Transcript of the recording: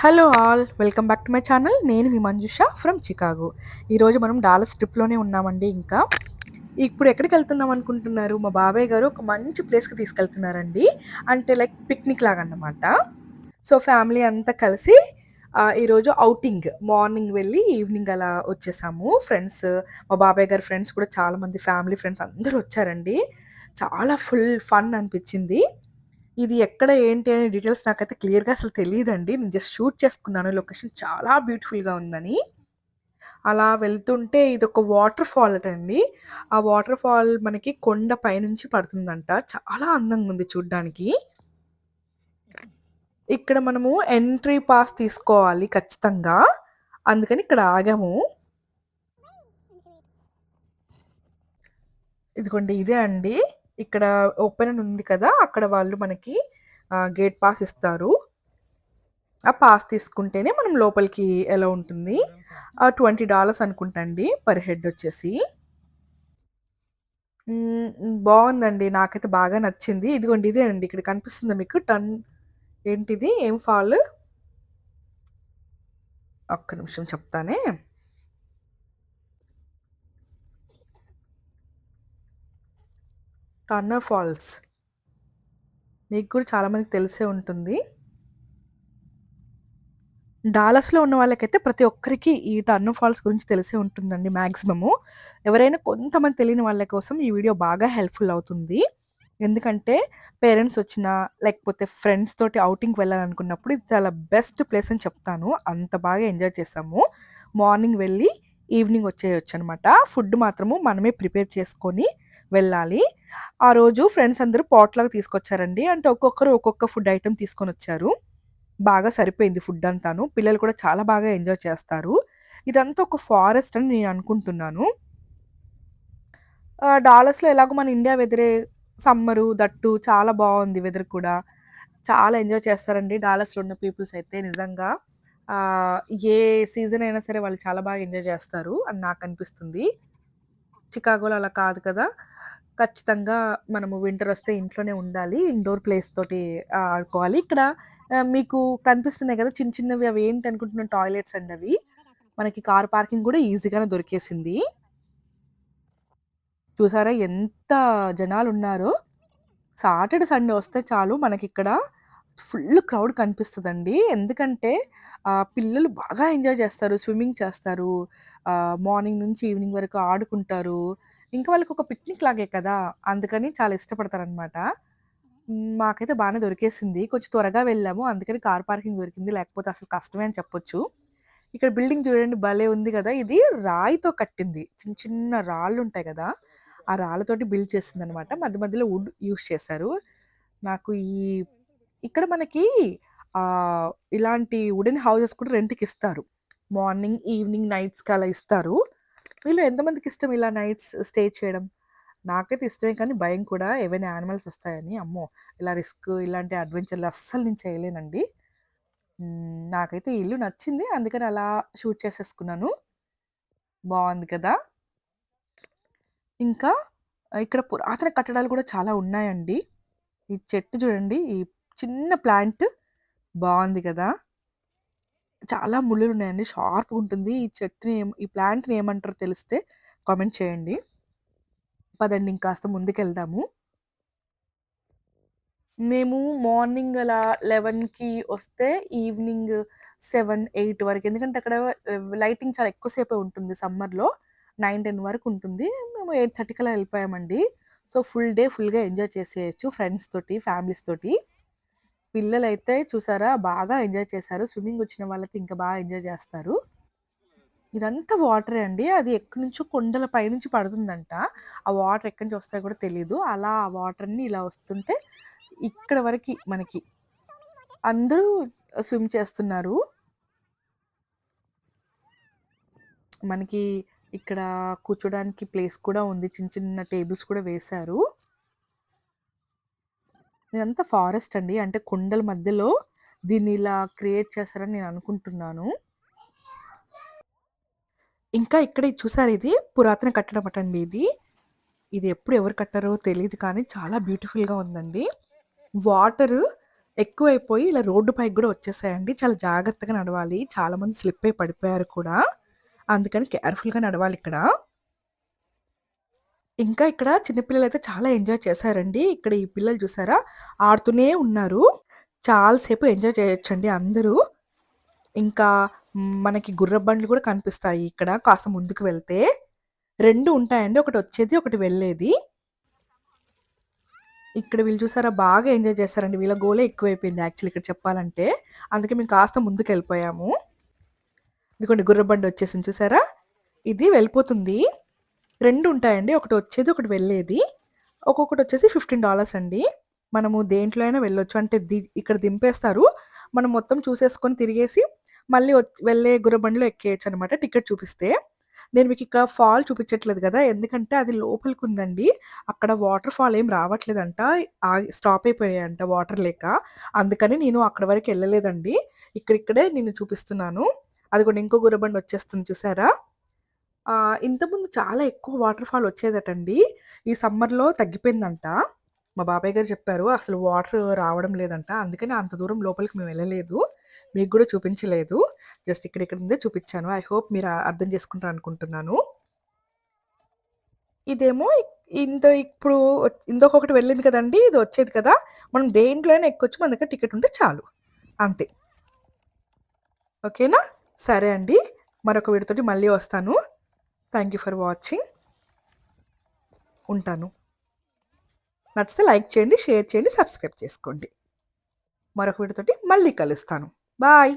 Hello all welcome back to my channel నేను మీ Manjusha from Chicago ఈరోజు మనం డాలస్ ట్రిప్లోనే ఉన్నామండి ఇంకా. ఇప్పుడు ఎక్కడికి వెళ్తున్నాం అనుకుంటున్నారు? మా బాబాయ్ గారు ఒక మంచి ప్లేస్కి తీసుకెళ్తున్నారండి. అంటే లైక్ పిక్నిక్ లాగా అన్నమాట. సో ఫ్యామిలీ అంతా కలిసి ఈరోజు అవుటింగ్ మార్నింగ్ వెళ్ళి ఈవినింగ్ అలా వచ్చేసాము. ఫ్రెండ్స్ మా బాబాయ్ గారి ఫ్రెండ్స్ కూడా చాలామంది ఫ్యామిలీ ఫ్రెండ్స్ అందరూ వచ్చారండి. చాలా ఫుల్ ఫన్ అనిపించింది. ఇది ఎక్కడ ఏంటి అనే డీటెయిల్స్ నాకైతే క్లియర్‌గా అసలు తెలియదండి నేను జస్ట్ షూట్ చేసుకున్నాను. లొకేషన్ చాలా బ్యూటిఫుల్‌గా ఉందని. అలా వెళ్తుంటే ఇది ఒక వాటర్ ఫాల్ అటండి. ఆ వాటర్ ఫాల్ మనకి కొండ పైనుంచి పడుతుందంట. చాలా అందంగా ఉంది చూడ్డానికి. ఇక్కడ మనము ఎంట్రీ పాస్ తీసుకోవాలి ఖచ్చితంగా. అందుకని ఇక్కడ ఆగాము. ఇదిగోండి ఇదే అండి. ఇక్కడ ఓపెన్ అని ఉంది కదా! అక్కడ వాళ్ళు మనకి గేట్ పాస్ ఇస్తారు. ఆ పాస్ తీసుకుంటేనే మనం లోపలికి ఎలా ఉంటుంది. ఆహ్, $20 అనుకుంటా అండి పర్ హెడ్ వచ్చేసి. బాగుందండి నాకైతే బాగా నచ్చింది. ఇదిగోండి ఇదే అండి. ఇక్కడ కనిపిస్తుంది మీకు టన్ ఏంటిది? ఏం ఫాల్? ఒక్క నిమిషం చెప్తానే. Turner Falls. మీకు కూడా చాలామందికి తెలిసే ఉంటుంది. డాలస్‌లో ఉన్న వాళ్ళకైతే ప్రతి ఒక్కరికి ఈ టర్నర్ ఫాల్స్ గురించి తెలిసే ఉంటుందండి మ్యాక్సిమము ఎవరైనా కొంతమంది తెలియని వాళ్ళ కోసం ఈ వీడియో బాగా హెల్ప్‌ఫుల్ అవుతుంది. ఎందుకంటే పేరెంట్స్ వచ్చినా, లేకపోతే ఫ్రెండ్స్ తోటి ఔటింగ్‌కి వెళ్ళాలనుకున్నప్పుడు ఇది చాలా బెస్ట్ ప్లేస్ అని చెప్తాను. అంత బాగా ఎంజాయ్ చేసాము మార్నింగ్ వెళ్ళి ఈవినింగ్ వచ్చేయొచ్చనమాట. ఫుడ్ మాత్రము మనమే ప్రిపేర్ చేసుకొని వెళ్ళాలి. ఆ రోజు ఫ్రెండ్స్ అందరూ పాట్‌లాగా తీసుకొచ్చారండి. అంటే ఒక్కొక్కరు ఒక్కొక్క ఫుడ్ ఐటెం తీసుకొని వచ్చారు బాగా సరిపోయింది ఫుడ్ అంతాను. పిల్లలు కూడా చాలా బాగా ఎంజాయ్ చేస్తారు. ఇదంతా ఒక ఫారెస్ట్ అని నేను అనుకుంటున్నాను. డాలర్స్లో డాలస్‌లో ఎలాగో మన ఇండియా వెదరే సమ్మరు దట్టు చాలా బాగుంది వెదర్ కూడా. చాలా ఎంజాయ్ చేస్తారండి డాలస్‌లో ఉన్న పీపుల్స్ అయితే నిజంగా. ఏ సీజన్ అయినా సరే వాళ్ళు చాలా బాగా ఎంజాయ్ చేస్తారు అని నాకు అనిపిస్తుంది చికాగోలో అలా కాదు కదా! ఖచ్చితంగా మనము వింటర్ వస్తే ఇంట్లోనే ఉండాలి. ఇండోర్ ప్లేస్ తోటి ఆడుకోవాలి. ఇక్కడ మీకు కనిపిస్తున్నాయి కదా! చిన్న చిన్నవి అవి ఏంటి అనుకుంటున్నాను టాయిలెట్స్ అండి అవి. మనకి కార్ పార్కింగ్ కూడా ఈజీగానే దొరికేసింది. చూసారా ఎంత జనాలు ఉన్నారో సాటర్‌డే, సండే వస్తే చాలు మనకిక్కడ ఫుల్ క్రౌడ్ కనిపిస్తుందండి ఎందుకంటే పిల్లలు బాగా ఎంజాయ్ చేస్తారు. స్విమ్మింగ్ చేస్తారు. మార్నింగ్ నుంచి ఈవినింగ్ వరకు ఆడుకుంటారు. ఇంకా వాళ్ళకి ఒక పిక్నిక్ లాగే కదా! అందుకని చాలా ఇష్టపడతారనమాట. హ్మ్. మాకైతే బానే దొరికేసింది. కొంచెం త్వరగా వెళ్ళాము. అందుకని కార్ పార్కింగ్ దొరికింది. లేకపోతే అసలు కష్టమే అని చెప్పొచ్చు. ఇక్కడ బిల్డింగ్ చూడండి భలే ఉంది గదా! ఇది రాయితో కట్టింది. చిన్న చిన్న రాళ్ళుంటాయి గదా! ఆ రాళ్ళతోటి బిల్డ్ చేసిందనమాట. మధ్య మధ్యలో వుడ్ యూజ్ చేశారు. నాకు ఈ ఇక్కడ మనకి ఆహ్, ఇలాంటి వుడెన్ హౌసెస్ కూడా రెంట్‌కిస్తారు. మార్నింగ్, ఈవినింగ్, నైట్స్‌కి అలా ఇస్తారు. మీలో ఎంతమందికి ఇష్టం ఇలా నైట్స్ స్టే చేయడం? నాకైతే ఇష్టమే కానీ భయం కూడా ఏవైనా యానిమల్స్ వస్తాయని. అమ్మో! ఇలా రిస్క్ ఇలాంటి అడ్వెంచర్‌లు అస్సలు నేను చేయలేనండి. నాకైతే ఇల్లు నచ్చింది. అందుకని అలా షూట్ చేసేసుకున్నాను. బాగుంది కదా! ఇంకా ఇక్కడ పురాతన కట్టడాలు కూడా చాలా ఉన్నాయండి. ఈ చెట్టు చూడండి. ఈ చిన్న ప్లాంట్ బాగుంది కదా! చాలా ముళ్ళు ఉన్నాయండి షార్ప్గా ఉంటుంది ఈ చెట్టుని ఏం ఈ ప్లాంట్‌ని ఏమంటారో తెలిస్తే కామెంట్ చేయండి. పదండి ఇంకాస్త ముందుకెళ్దాము. మేము మార్నింగ్ అలా 11కి వస్తే ఈవినింగ్ 7, 8 వరకు ఎందుకంటే అక్కడ లైటింగ్ చాలా ఎక్కువసేపే ఉంటుంది సమ్మర్‌లో. 9, 10 వరకు ఉంటుంది. మేము ఎయిట్ థర్టీకి అలా వెళ్ళిపోయామండి. సో, ఫుల్ డే ఫుల్‌గా ఎంజాయ్ చేసేయొచ్చు ఫ్రెండ్స్ తోటి, ఫ్యామిలీస్ తోటి. పిల్లలైతే చూసారా బాగా ఎంజాయ్ చేశారు. స్విమ్మింగ్ వచ్చిన వాళ్ళకి ఇంకా బాగా ఎంజాయ్ చేస్తారు. ఇదంతా వాటరే అండి. అది ఎక్కడి నుంచో కొండల పైనుంచి పడుతుందంట. ఆ వాటర్ ఎక్కడి నుంచి వస్తాయో కూడా తెలియదు అలా ఆ వాటర్ని ఇలా వస్తుంటే ఇక్కడ వరకి మనకి అందరూ స్విమ్ చేస్తున్నారు. మనకి ఇక్కడ కూర్చోడానికి ప్లేస్ కూడా ఉంది. చిన్న చిన్న టేబుల్స్ కూడా వేశారు. ఇదంతా ఫారెస్ట్ అండి. అంటే కొండల మధ్యలో దీన్ని ఇలా క్రియేట్ చేశారని నేను అనుకుంటున్నాను. ఇంకా ఇక్కడ చూసారు ఇది పురాతన కట్టడం అటండి ఇది. ఇది ఎప్పుడు ఎవరు కట్టారో తెలియదు కానీ చాలా బ్యూటిఫుల్‌గా ఉందండి. వాటరు ఎక్కువైపోయి ఇలా రోడ్డు పైకి కూడా వచ్చేసాయండి. చాలా జాగ్రత్తగా నడవాలి. చాలామంది స్లిప్ అయి పడిపోయారు కూడా. అందుకని కేర్‌ఫుల్‌గా నడవాలి ఇక్కడ ఇంకా ఇక్కడ చిన్నపిల్లలు అయితే చాలా ఎంజాయ్ చేశారండి. ఇక్కడ ఈ పిల్లలు చూసారా ఆడుతూనే ఉన్నారు. చాలాసేపు ఎంజాయ్ చేయొచ్చండి అందరూ. ఇంకా మనకి గుర్ర బండ్లు కూడా కనిపిస్తాయి ఇక్కడ కాస్త ముందుకు వెళ్తే. రెండు ఉంటాయండి. ఒకటి వచ్చేది, ఒకటి వెళ్ళేది. ఇక్కడ వీళ్ళు చూసారా బాగా ఎంజాయ్ చేశారండి. వీళ్ళ గోలే ఎక్కువైపోయింది యాక్చువల్లీ ఇక్కడ చెప్పాలంటే. అందుకే మేము కాస్త ముందుకెళ్ళిపోయాము. ఇదిగోండి గుర్రబండి వచ్చేసింది చూసారా? ఇది వెళ్ళిపోతుంది. రెండు ఉంటాయండి. ఒకటి వచ్చేది, ఒకటి వెళ్ళేది. ఒక్కొక్కటి వచ్చేసి $15 అండి. మనము దేంట్లో అయినా వెళ్ళొచ్చు. అంటే ది ఇక్కడ దింపేస్తారు. మనం మొత్తం చూసేసుకొని తిరిగేసి మళ్ళీ వెళ్ళే గురబండిలో ఎక్కేయచ్చు అనమాట టికెట్ చూపిస్తే. నేను మీకు ఇక్కడ ఫాల్ చూపించట్లేదు కదా! ఎందుకంటే అది లోపలికి ఉందండి అక్కడ వాటర్ ఫాల్ ఏం రావట్లేదంట. స్టాప్ అయిపోయాయంట వాటర్ లేక. అందుకని నేను అక్కడ వరకు వెళ్ళలేదండి ఇక్కడిక్కడే నేను చూపిస్తున్నాను. అది కూడా ఇంకో గురబండి వచ్చేస్తుంది చూసారా? ఇంతకుముందు చాలా ఎక్కువ వాటర్ ఫాల్ వచ్చేదటండి. ఈ సమ్మర్‌లో తగ్గిపోయిందంట. మా బాబాయ్ గారు చెప్పారు. అసలు వాటర్ రావడం లేదంట. అందుకని అంత దూరం లోపలికి మేము వెళ్ళలేదు. మీకు కూడా చూపించలేదు. జస్ట్ ఇక్కడిక్కడ ఉందే చూపించాను. ఐ హోప్ మీరు అర్థం చేసుకుంటారనుకుంటున్నాను. ఇదేమో ఇంత ఇప్పుడు ఇందాకొకటి వెళ్ళింది కదండి ఇది వచ్చేది కదా! మనం దేంట్లోనే ఎక్కొచ్చు. మన దగ్గర టికెట్ ఉంటే చాలు. అంతే. ఓకేనా? సరే అండి. మరొక వీడితోటి మళ్ళీ వస్తాను. Thank you for watching. ఉంటాను. నచ్చితే లైక్ చేయండి, షేర్ చేయండి, సబ్స్క్రైబ్ చేసుకోండి. మరొక వీడియోతోటి మళ్ళీ కలుస్తాను. బాయ్.